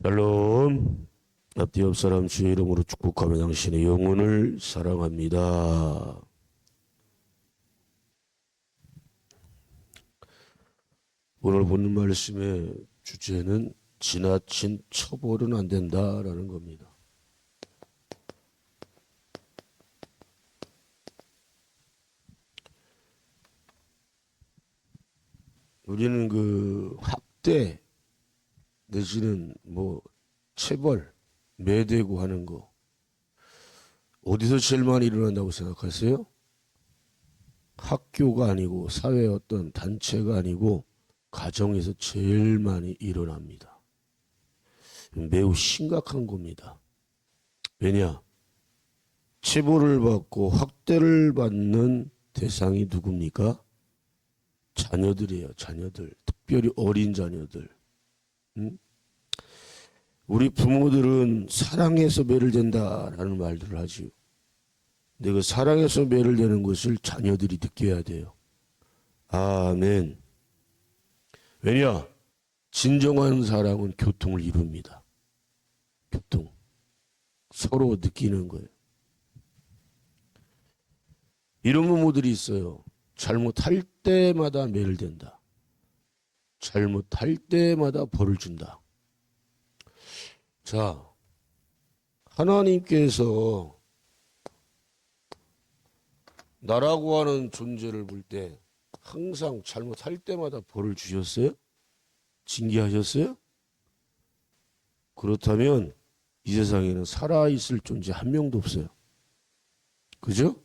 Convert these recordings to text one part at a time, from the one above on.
샬롬 앞뒤 옆 사람 주의 이름으로 축복하며 당신의 영혼을 사랑합니다. 오늘 보는 말씀의 주제는 지나친 처벌은 안 된다라는 겁니다. 우리는 그 학대 내지는 뭐 체벌, 매대고 하는 거 어디서 제일 많이 일어난다고 생각하세요? 학교가 아니고 사회 어떤 단체가 아니고 가정에서 제일 많이 일어납니다. 매우 심각한 겁니다. 왜냐? 체벌을 받고 학대를 받는 대상이 누굽니까? 자녀들이에요, 자녀들. 특별히 어린 자녀들. 응? 우리 부모들은 사랑해서 매를 된다라는 말들을 하지요. 그 사랑해서 매를 되는 것을 자녀들이 느껴야 돼요. 아멘. 왜냐? 진정한 사랑은 교통을 이룹니다. 교통. 서로 느끼는 거예요. 이런 부모들이 있어요. 잘못할 때마다 매를 된다. 잘못할 때마다 벌을 준다. 자, 하나님께서 나라고 하는 존재를 볼 때 항상 잘못할 때마다 벌을 주셨어요? 징계하셨어요? 그렇다면 이 세상에는 살아있을 존재 한 명도 없어요. 그죠?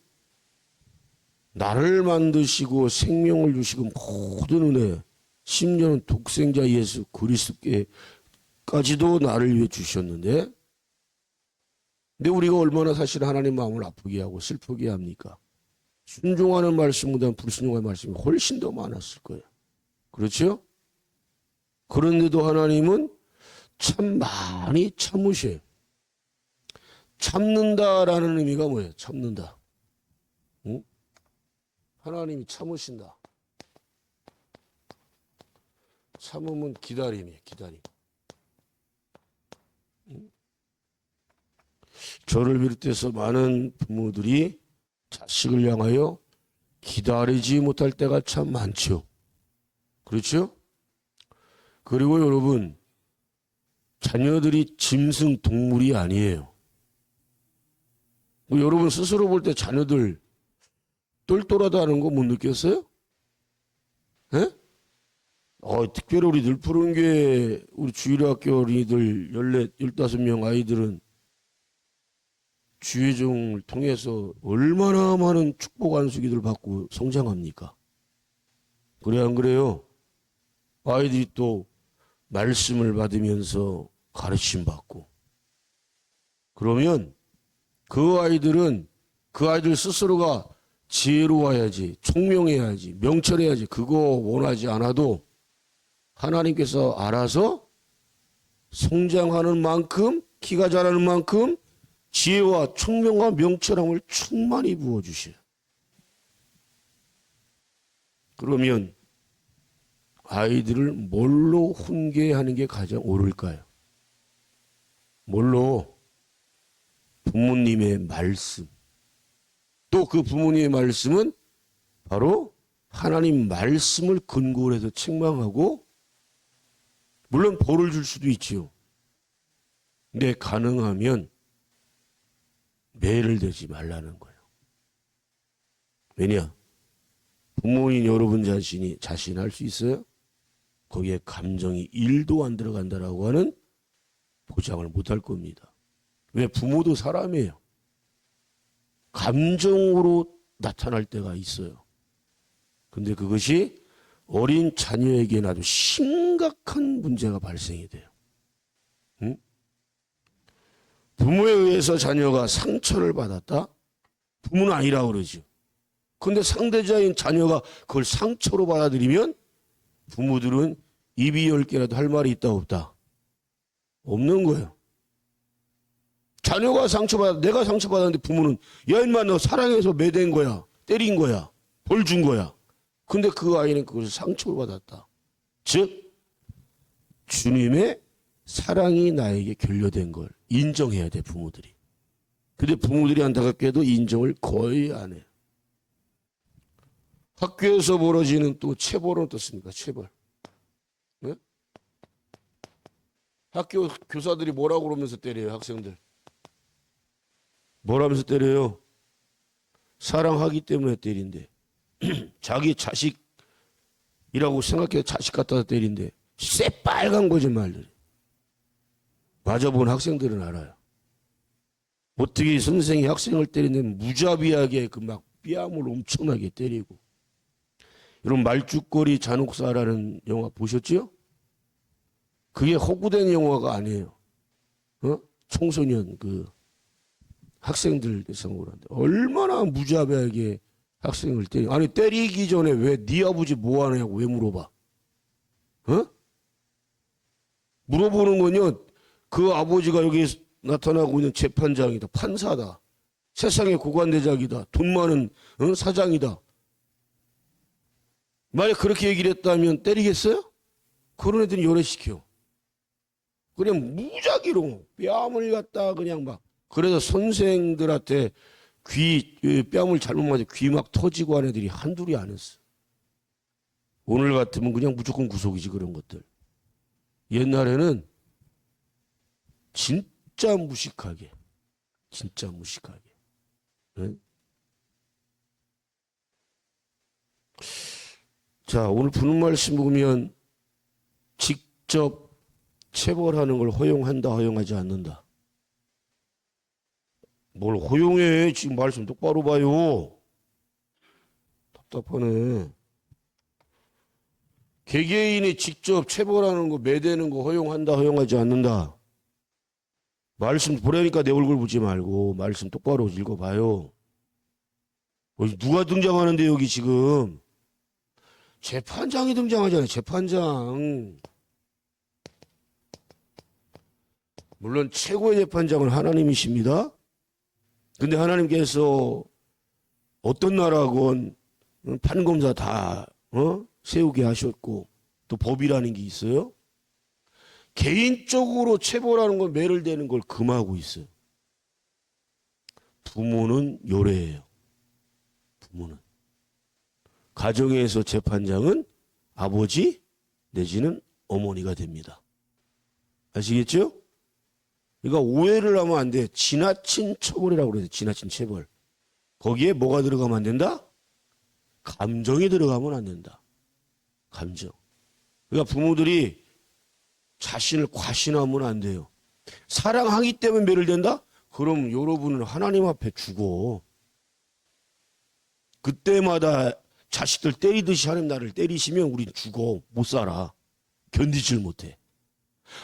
나를 만드시고 생명을 주시고 모든 은혜, 심지어는 독생자 예수 그리스도께까지도 나를 위해 주셨는데, 근데 우리가 얼마나 사실 하나님 마음을 아프게 하고 슬프게 합니까? 순종하는 말씀보다 불순종하는 말씀이 훨씬 더 많았을 거예요. 그렇죠? 그런데도 하나님은 참 많이 참으셔요. 참는다라는 의미가 뭐예요? 참는다. 응? 하나님이 참으신다. 참음은 기다림이에요, 기다림. 응? 저를 비롯해서 많은 부모들이 자식을 향하여 기다리지 못할 때가 참 많죠. 그렇죠? 그리고 여러분, 자녀들이 짐승 동물이 아니에요. 뭐 여러분 스스로 볼 때 자녀들 똘똘하다는 거 못 느꼈어요? 예? 어, 특별히 우리 늘푸른교회 우리 주일학교 어린이들 14, 15명 아이들은 주의종을 통해서 얼마나 많은 축복 안수기들 받고 성장합니까? 그래 안 그래요? 아이들이 또 말씀을 받으면서 가르침 받고 그러면 그 아이들은 그 아이들 스스로가 지혜로워야지 총명해야지 명철해야지 그거 원하지 않아도 하나님께서 알아서 성장하는 만큼 키가 자라는 만큼 지혜와 총명과 명철함을 충만히 부어주셔요. 그러면 아이들을 뭘로 훈계하는 게 가장 옳을까요? 뭘로? 부모님의 말씀. 또 그 부모님의 말씀은 바로 하나님 말씀을 근거로 해서 책망하고 물론 벌을 줄 수도 있지요. 근데 가능하면 매를 대지 말라는 거예요. 왜냐? 부모인 여러분 자신이 자신할 수 있어요? 거기에 감정이 1도 안 들어간다라고 하는 보장을 못할 겁니다. 왜 부모도 사람이에요. 감정으로 나타날 때가 있어요. 근데 그것이 어린 자녀에게는 아주 심각한 문제가 발생이 돼요. 응? 부모에 의해서 자녀가 상처를 받았다? 부모는 아니라 그러죠. 근데 상대자인 자녀가 그걸 상처로 받아들이면 부모들은 입이 열 개라도 할 말이 있다 없다? 없는 거예요. 자녀가 상처받아, 내가 상처받았는데 부모는, 야, 임마, 너 사랑해서 매댄 거야. 때린 거야. 벌 준 거야. 근데 그 아이는 그것을 상처를 받았다. 즉, 주님의 사랑이 나에게 결여된 걸 인정해야 돼 부모들이. 근데 부모들이 안타깝게도 인정을 거의 안 해요. 학교에서 벌어지는 또 체벌은 어떻습니까? 체벌. 예? 학교 교사들이 뭐라고 그러면서 때려요, 학생들. 뭐라면서 때려요? 사랑하기 때문에 때린대. 자기 자식이라고 생각해 자식 갖다가 때린대. 새빨간 거짓말들. 맞아본 학생들은 알아요. 어떻게 선생이 학생을 때리는 무자비하게 그 막 뺨을 엄청나게 때리고. 이런 말죽거리 잔혹사라는 영화 보셨죠? 그게 허구된 영화가 아니에요. 어? 청소년 그 학생들 대상으로 하는데 얼마나 무자비하게 학생을 때리 아니 때리기 전에 왜 네 아버지 뭐 하냐고 왜 물어봐? 어? 물어보는 건요. 그 아버지가 여기 나타나고 있는 재판장이다, 판사다, 세상의 고관대장이다, 돈 많은 어? 사장이다. 만약 그렇게 얘기를 했다면 때리겠어요? 그런 애들은 열애시켜. 그냥 무작위로 뺨을 갖다 그냥 막 그래서 선생들한테 귀 에, 뺨을 잘못 맞아 귀 막 터지고 한 애들이 한둘이 아니었어. 오늘 같으면 그냥 무조건 구속이지 그런 것들. 옛날에는 진짜 무식하게, 진짜 무식하게. 응? 자, 오늘 부는 말씀 보면 직접 체벌하는 걸 허용한다, 허용하지 않는다. 뭘 허용해? 지금 말씀 똑바로 봐요. 답답하네. 개개인이 직접 체벌하는 거, 매대는 거 허용한다, 허용하지 않는다. 말씀 보라니까 내 얼굴 보지 말고 말씀 똑바로 읽어봐요. 어, 누가 등장하는데 여기 지금 재판장이 등장하잖아요. 재판장. 물론 최고의 재판장은 하나님이십니다. 근데 하나님께서 어떤 나라건 판검사 다 어? 세우게 하셨고 또 법이라는 게 있어요. 개인적으로 체벌하는 건 매를 대는 걸 금하고 있어요. 부모는 요래예요. 부모는. 가정에서 재판장은 아버지 내지는 어머니가 됩니다. 아시겠죠? 그러니까 오해를 하면 안 돼. 지나친 처벌이라고 그래요. 지나친 체벌. 거기에 뭐가 들어가면 안 된다? 감정이 들어가면 안 된다. 감정. 그러니까 부모들이 자신을 과신하면 안 돼요. 사랑하기 때문에 매를 된다? 그럼 여러분은 하나님 앞에 죽어. 그때마다 자식들 때리듯이 하나님 나를 때리시면 우린 죽어. 못 살아. 견디질 못해.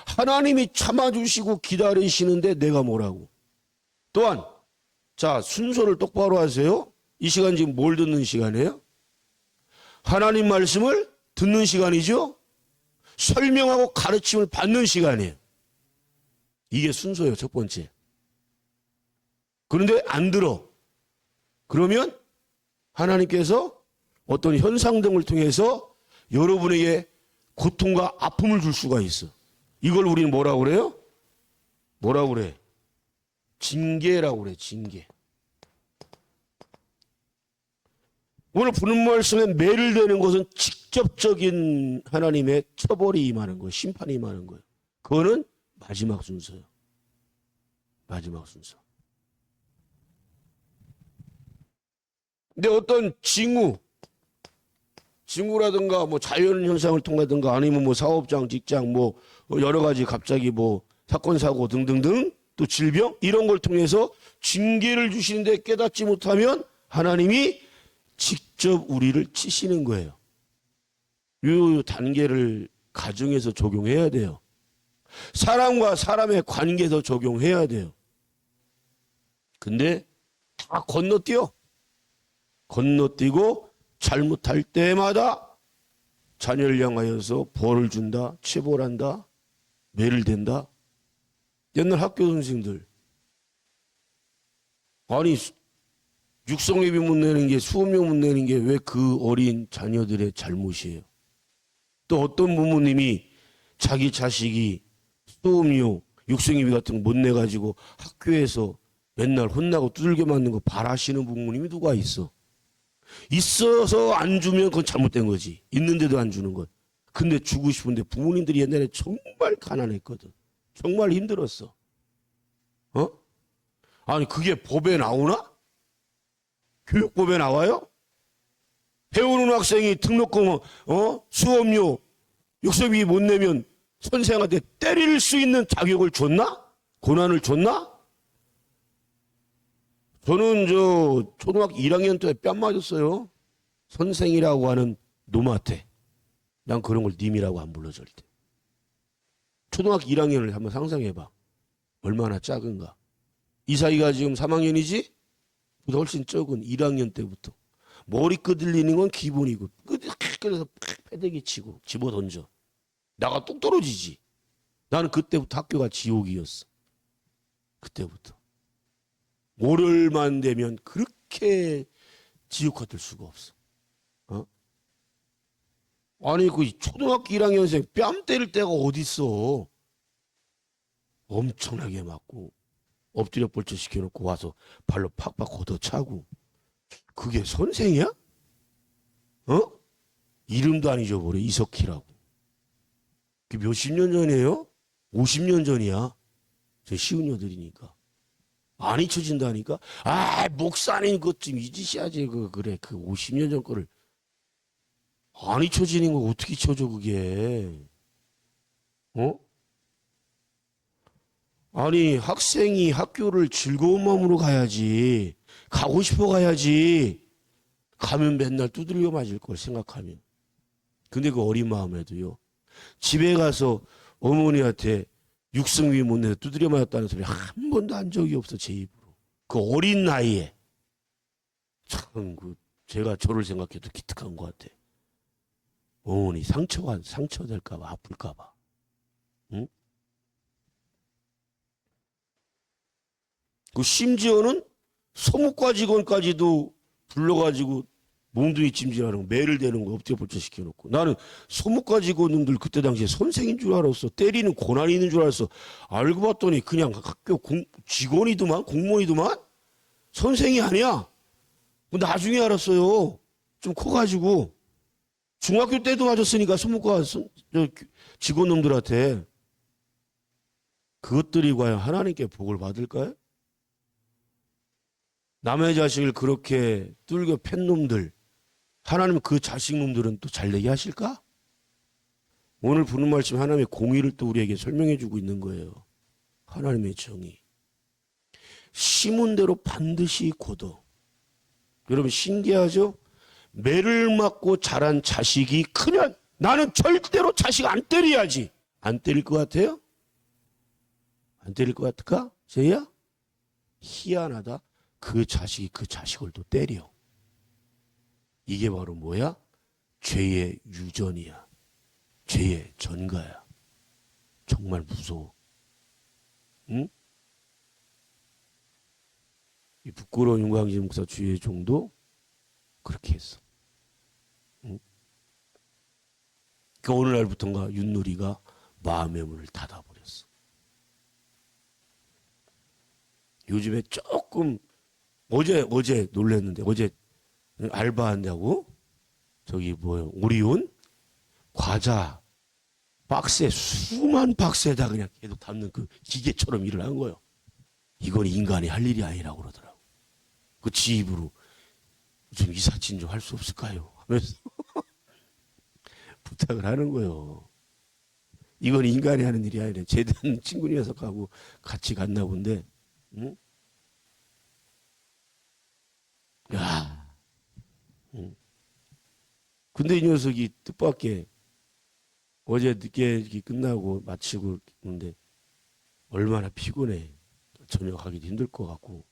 하나님이 참아주시고 기다리시는데 내가 뭐라고. 또한, 자, 순서를 똑바로 하세요. 이 시간 지금 뭘 듣는 시간이에요? 하나님 말씀을 듣는 시간이죠? 설명하고 가르침을 받는 시간이에요. 이게 순서예요, 첫 번째. 그런데 안 들어. 그러면 하나님께서 어떤 현상 등을 통해서 여러분에게 고통과 아픔을 줄 수가 있어. 이걸 우리는 뭐라고 그래요? 뭐라고 그래? 징계라고 그래, 징계. 오늘 부는 말씀에 매를 대는 것은 직접적인 하나님의 처벌이 임하는 거예요. 심판이 임하는 거예요. 그거는 마지막 순서예요. 마지막 순서. 근데 어떤 징후, 징후라든가 뭐 자연 현상을 통하든가 아니면 뭐 사업장, 직장 뭐 여러 가지 갑자기 뭐 사건 사고 등등등 또 질병 이런 걸 통해서 징계를 주시는데 깨닫지 못하면 하나님이 직접 우리를 치시는 거예요. 이 단계를 가정에서 적용해야 돼요. 사람과 사람의 관계에서 적용해야 돼요. 근데 다 건너뛰어. 건너뛰고 잘못할 때마다 자녀를 향하여서 벌을 준다, 체벌한다, 매를 댄다. 옛날 학교 선생들 아니 육성예비 못 내는 게 수업료 못 내는 게 왜 그 어린 자녀들의 잘못이에요. 또 어떤 부모님이 자기 자식이 수음료, 육성입비 같은 거 못 내가지고 학교에서 맨날 혼나고 두들겨 맞는 거 바라시는 부모님이 누가 있어? 있어서 안 주면 그건 잘못된 거지. 있는데도 안 주는 건. 근데 주고 싶은데 부모님들이 옛날에 정말 가난했거든. 정말 힘들었어. 어? 아니, 그게 법에 나오나? 교육법에 나와요? 배우는 학생이 등록금, 어? 수업료, 육성비 못 내면 선생한테 때릴 수 있는 자격을 줬나? 고난을 줬나? 저는 저 초등학교 1학년 때 뺨 맞았어요. 선생이라고 하는 놈한테. 난 그런 걸 님이라고 안 불러 절대. 초등학교 1학년을 한번 상상해봐. 얼마나 작은가. 이 사이가 지금 3학년이지? 보다 훨씬 적은 1학년 때부터. 머리 끄들리는 건 기본이고, 그래서 패대기 치고 집어 던져. 나가 뚝 떨어지지. 나는 그때부터 학교가 지옥이었어. 그때부터. 월요일만 되면 그렇게 지옥 같을 수가 없어. 어? 아니, 그 초등학교 1학년생 뺨 때릴 때가 어딨어. 엄청나게 맞고, 엎드려 뻘쳐 시켜놓고 와서 발로 팍팍 걷어차고. 그게 선생이야? 어? 이름도 안 잊어버려. 이석희라고. 그게 몇십 년 전이에요? 50년 전이야. 저 시은녀들이니까. 안 잊혀진다니까? 아, 목사님 그것 좀 잊으셔야지. 그, 그래. 그 50년 전 거를. 안 잊혀지는 거 어떻게 잊혀져, 그게. 어? 아니, 학생이 학교를 즐거운 마음으로 가야지. 가고 싶어 가야지. 가면 맨날 두들겨 맞을 걸 생각하면. 근데 그 어린 마음에도요. 집에 가서 어머니한테 육성비 못 내서 두드려 맞았다는 소리 한 번도 한 적이 없어 제 입으로. 그 어린 나이에 참 그 제가 저를 생각해도 기특한 것 같아. 어머니 상처가 상처 될까봐 아플까봐. 응? 그 심지어는 소무과 직원까지도 불러가지고 몽둥이 찜질하는 거, 매를 대는 거 엎드려 벌쳐 시켜놓고. 나는 소무과 직원들 그때 당시에 선생인 줄 알았어. 때리는 고난이 있는 줄 알았어. 알고 봤더니 그냥 학교 공, 직원이더만 공무원이더만 선생이 아니야. 뭐 나중에 알았어요. 좀 커가지고 중학교 때도 맞았으니까 저 직원놈들한테 그것들이 과연 하나님께 복을 받을까요? 남의 자식을 그렇게 뚫겨 팬 놈들 하나님 그 자식 놈들은 또 잘되게 하실까? 오늘 부는 말씀 하나님의 공의를 또 우리에게 설명해 주고 있는 거예요. 하나님의 정의. 심은 대로 반드시 거둬. 여러분 신기하죠? 매를 맞고 자란 자식이 크면 나는 절대로 자식 안 때려야지. 안 때릴 것 같아요? 안 때릴 것 같을까? 제야? 희한하다. 그 자식이 그 자식을 또 때려. 이게 바로 뭐야? 죄의 유전이야. 죄의 전가야. 정말 무서워. 응? 이 부끄러운 윤광진 목사 주의 종도 그렇게 했어. 응? 그 어느 날부터인가 윷놀이가 마음의 문을 닫아버렸어. 요즘에 조금 어제 어제 놀랬는데 어제 알바한다고 저기 뭐요 오리온 과자 박스에 수만 박스에다 그냥 계속 담는 그 기계처럼 일을 한 거예요. 이건 인간이 할 일이 아니라고 그러더라고. 그 지입으로 좀 이사친 좀 할 수 없을까요? 하면서 부탁을 하는 거예요. 이건 인간이 하는 일이 아니라 제대한 친구 녀석하고 같이 갔나 본데, 응? 야, 응. 근데 이 녀석이 뜻밖의 어제 늦게 끝나고 마치고 있는데 얼마나 피곤해. 저녁 하기도 힘들 것 같고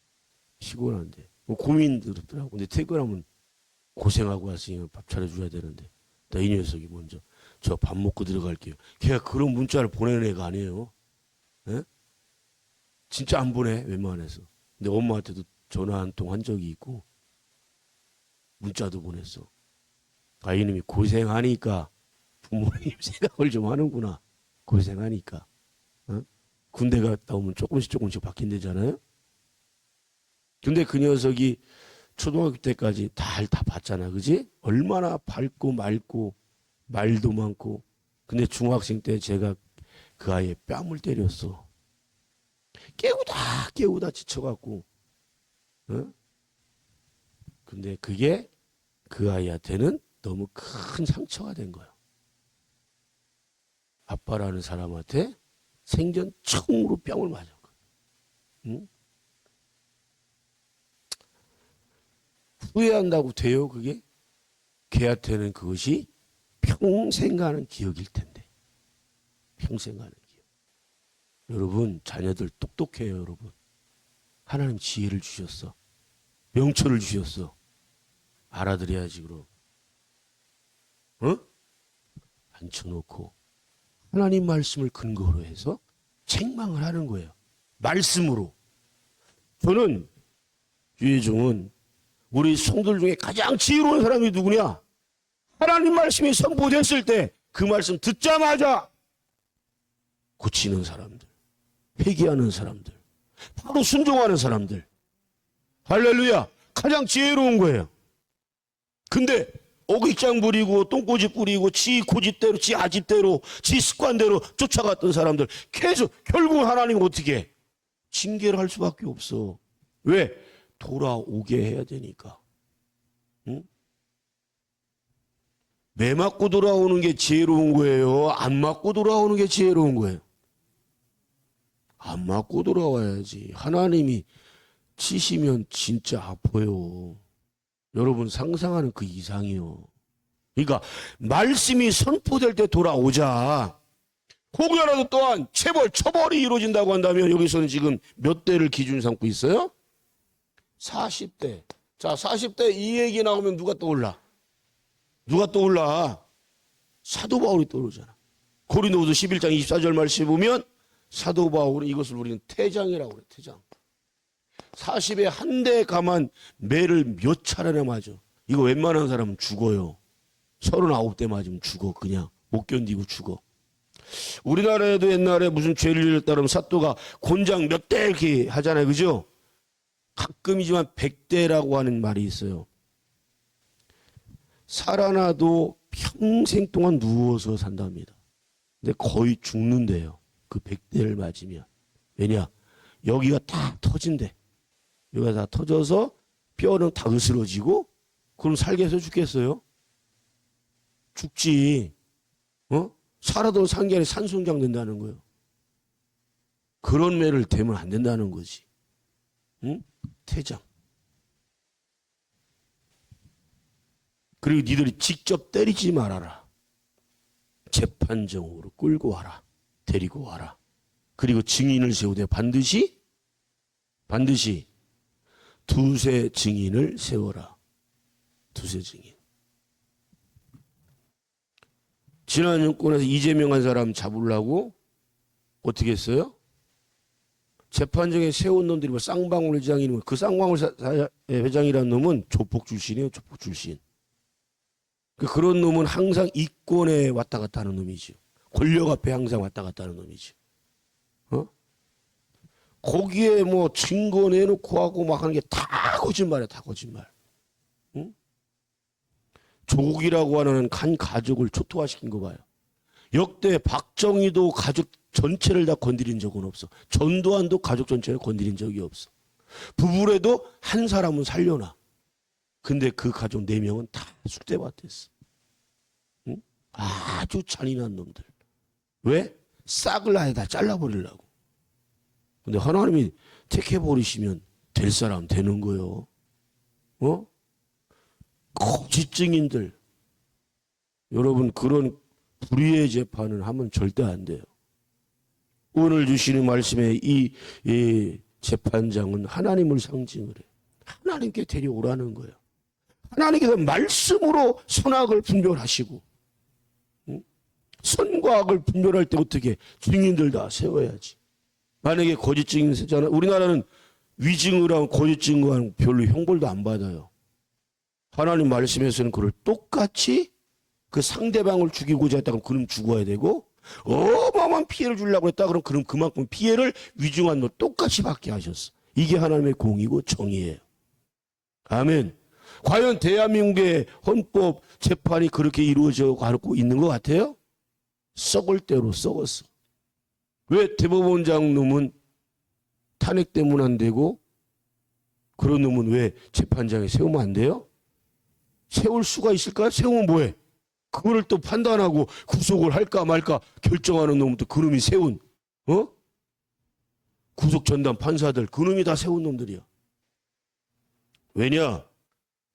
피곤한데 뭐 고민 들었더라고. 근데 퇴근하면 고생하고 왔으니까 밥 차려줘야 되는데 나 이 녀석이 먼저 저 밥 먹고 들어갈게요. 걔가 그런 문자를 보내는 애가 아니에요. 예? 진짜 안 보내 웬만해서. 근데 엄마한테도 전화 한 통 한 적이 있고 문자도 보냈어. 아 이놈이 고생하니까 부모님 생각을 좀 하는구나. 고생하니까. 어? 군대 갔다 오면 조금씩 조금씩 바뀐대잖아요. 근데 그 녀석이 초등학교 때까지 다, 다 봤잖아. 그지? 얼마나 밝고 맑고 말도 많고. 근데 중학생 때 제가 그 아이의 뺨을 때렸어. 깨우다 깨우다 지쳐갖고. 어? 근데 그게 그 아이한테는 너무 큰 상처가 된 거야. 아빠라는 사람한테 생전 처음으로 뺨을 맞은 거야. 응? 후회한다고 돼요, 그게? 걔한테는 그것이 평생 가는 기억일 텐데. 평생 가는 기억. 여러분, 자녀들 똑똑해요, 여러분. 하나님 지혜를 주셨어. 명철을 주셨어. 알아들어야지, 그럼. 어? 앉혀놓고 하나님 말씀을 근거로 해서 책망을 하는 거예요. 말씀으로. 저는 유해종은 우리 성들 중에 가장 지혜로운 사람이 누구냐? 하나님 말씀이 선포됐을 때 그 말씀 듣자마자 고치는 사람들, 회개하는 사람들, 바로 순종하는 사람들. 할렐루야! 가장 지혜로운 거예요. 근데 오기장 부리고 똥꼬집 부리고 지 고집대로 지 아집대로 지 습관대로 쫓아갔던 사람들 계속 결국 하나님 어떻게 해? 징계를 할 수밖에 없어. 왜? 돌아오게 해야 되니까. 응? 매 맞고 돌아오는 게 지혜로운 거예요. 안 맞고 돌아오는 게 지혜로운 거예요. 안 맞고 돌아와야지. 하나님이 치시면 진짜 아파요. 여러분 상상하는 그 이상이요. 그러니까 말씀이 선포될 때 돌아오자. 혹여라도 또한 체벌, 처벌이 이루어진다고 한다면 여기서는 지금 몇 대를 기준 삼고 있어요? 40대. 자, 40대 이 얘기 나오면 누가 떠올라? 누가 떠올라? 사도 바울이 떠오르잖아. 고린도후서 11장 24절 말씀 보면 사도 바울은 이것을 우리는 태장이라고 그래, 태장. 40에 한 대 가만 매를 몇 차례나 맞아. 이거 웬만한 사람은 죽어요. 39대 맞으면 죽어, 그냥. 못 견디고 죽어. 우리나라에도 옛날에 무슨 죄를 지었다면 사또가 곤장 몇 대 이렇게 하잖아요. 그죠? 가끔이지만 100대라고 하는 말이 있어요. 살아나도 평생 동안 누워서 산답니다. 근데 거의 죽는데요. 그 100대를 맞으면. 왜냐? 여기가 다 터진대. 여기가 다 터져서 뼈는 다 으스러지고 그럼 살게 해서 죽겠어요? 죽지. 어? 살아도 산 게 아니라 산송장 된다는 거예요. 그런 매를 대면 안 된다는 거지. 응? 퇴장. 그리고 니들이 직접 때리지 말아라. 재판정으로 끌고 와라. 데리고 와라. 그리고 증인을 세우되 반드시 반드시 두세 증인을 세워라. 두세 증인. 지난 정권에서 이재명 한 사람 잡으려고 어떻게 했어요? 재판정에 세운 놈들이 뭐 쌍방울 회장이면 그 쌍방울 사- 사- 회장이라는 놈은 조폭 출신이에요. 조폭 출신. 그 그런 놈은 항상 이권에 왔다 갔다 하는 놈이죠. 권력 앞에 항상 왔다 갔다 하는 놈이죠. 어? 거기에 뭐 증거 내놓고 하고 막 하는 게 다 거짓말이야, 다 거짓말. 응? 조국이라고 하는 간 가족을 초토화시킨 거 봐요. 역대 박정희도 가족 전체를 다 건드린 적은 없어. 전두환도 가족 전체를 건드린 적이 없어. 부부래도 한 사람은 살려놔. 근데 그 가족 네 명은 다 숙대밭했어. 응? 아주 잔인한 놈들. 왜? 싹을 아예 다 잘라버리려고. 근데 하나님이 택해버리시면 될 사람 되는 거요. 어? 거짓 증인들. 여러분, 그런 불의의 재판을 하면 절대 안 돼요. 오늘 주시는 말씀에 이, 이 재판장은 하나님을 상징을 해. 하나님께 데려오라는 거예요. 하나님께서 말씀으로 선악을 분별하시고, 응? 선과 악을 분별할 때 어떻게 증인들 다 세워야지. 만약에 거짓 증인 세잖아요. 우리나라는 위증을 하고 거짓 증거하는 별로 형벌도 안 받아요. 하나님 말씀에서는 그걸 똑같이 그 상대방을 죽이고자 했다면 그럼 죽어야 되고 어마어마한 피해를 주려고 했다. 그럼 그럼 그만큼 피해를 위중한 너 똑같이 받게 하셨어. 이게 하나님의 공이고 정의예요. 아멘. 과연 대한민국의 헌법 재판이 그렇게 이루어져 가고 있는 것 같아요? 썩을 대로 썩었어. 왜 대법원장 놈은 탄핵되면 안 되고 그런 놈은 왜 재판장에 세우면 안 돼요? 세울 수가 있을까요? 세우면 뭐해? 그거를 또 판단하고 구속을 할까 말까 결정하는 놈도 그놈이 세운 어? 구속 전담 판사들 그놈이 다 세운 놈들이야. 왜냐?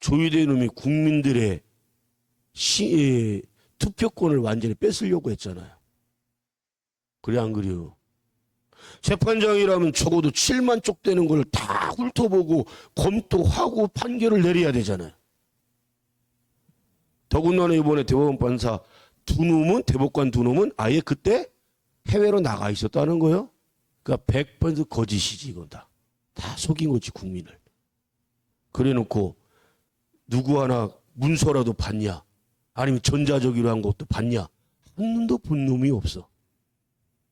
조유대 놈이 국민들의 시, 에, 투표권을 완전히 뺏으려고 했잖아요. 그래 안 그래요? 재판장이라면 적어도 7만 쪽 되는 걸 다 훑어보고 검토하고 판결을 내려야 되잖아요. 더군다나 이번에 대법원 판사 두 놈은 대법관 두 놈은 아예 그때 해외로 나가 있었다는 거예요. 그러니까 100% 거짓이지 이건 다. 다 속인 거지 국민을. 그래놓고 누구 하나 문서라도 봤냐? 아니면 전자적으로 한 것도 봤냐? 한 놈도 본 놈이 없어.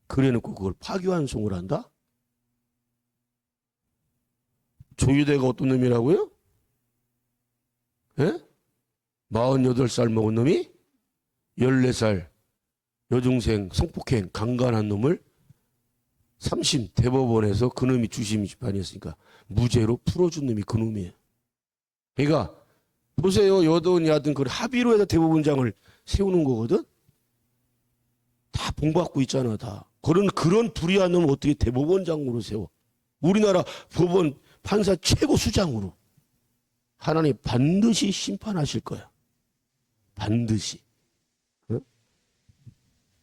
그래놓고 그걸 파기환송을 한다? 조유대가 어떤 놈이라고요? 예? 48살 먹은 놈이 14살 여중생 성폭행 강간한 놈을 3심 대법원에서 그놈이 주심 재판이었으니까 무죄로 풀어준 놈이 그놈이에요. 그러니까 보세요. 여든 야든 그 합의로 해서 대법원장을 세우는 거거든. 다 봉받고 있잖아 다. 그런 그런 불의한 놈을 어떻게 대법원장으로 세워? 우리나라 법원 판사 최고 수장으로 하나님 반드시 심판하실 거야. 반드시. 어?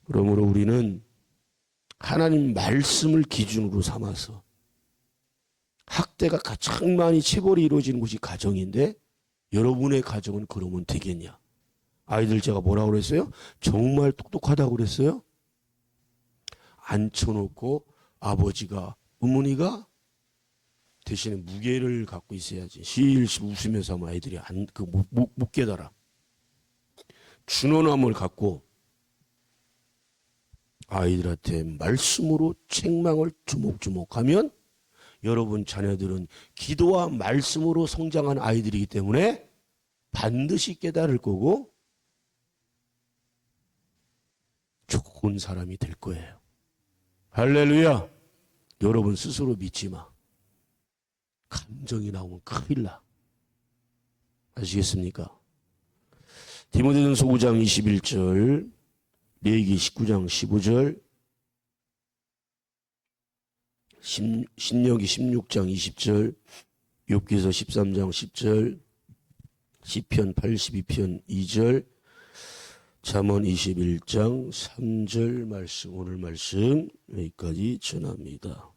그러므로 우리는 하나님 말씀을 기준으로 삼아서 학대가 가장 많이 체벌이 이루어지는 곳이 가정인데 여러분의 가정은 그러면 되겠냐? 아이들 제가 뭐라고 그랬어요? 정말 똑똑하다고 그랬어요? 앉혀놓고 아버지가 어머니가 대신에 무게를 갖고 있어야지. 실실 웃으면서 아이들이 안, 그, 못, 못, 못 깨달아. 준원함을 갖고 아이들한테 말씀으로 책망을 주목주목하면 여러분 자녀들은 기도와 말씀으로 성장한 아이들이기 때문에 반드시 깨달을 거고 좋은 사람이 될 거예요. 할렐루야. 여러분 스스로 믿지 마. 감정이 나오면 큰일 나. 아시겠습니까? 디모데전서 5장 21절, 레기 19장 15절, 신- 신명기 16장 20절, 욥기서 13장 10절, 시편 82편 2절, 잠언 21장 3절 말씀 오늘 말씀 여기까지 전합니다.